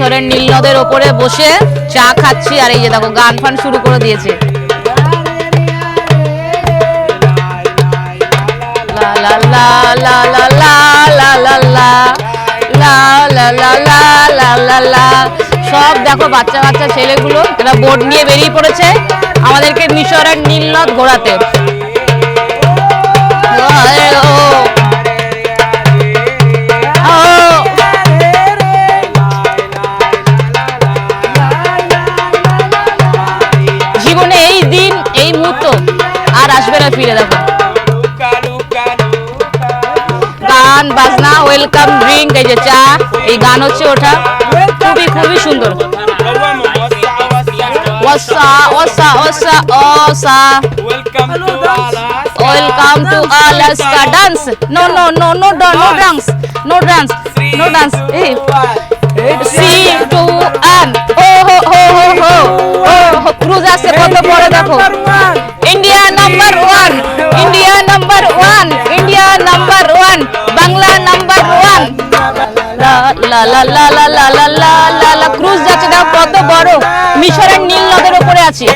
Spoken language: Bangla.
মিশরের নীল নদের ওপরে বসে চা খাচ্ছি আর এই যে দেখো গান ফান শুরু করে দিয়েছে সব দেখো বাচ্চা বাচ্চা ছেলেগুলো এরা বোট নিয়ে বেরিয়ে পড়েছে আমাদেরকে মিশরের নীল নদ ঘোরাতে আসবে না, ফিরে দেখো গান, বাজনা ওয়েলকাম ড্রিঙ্ক এই যে চা, এই গান হচ্ছে ওটা। খুবই খুবই সুন্দর। ওয়াসা ওয়াসা ওসা Welcome welcome to Alaska dance no no no no no dance no dance no dance এই লা যাচ্ছে দেখো কত বড় মিশরের নীল নদের উপরে আছে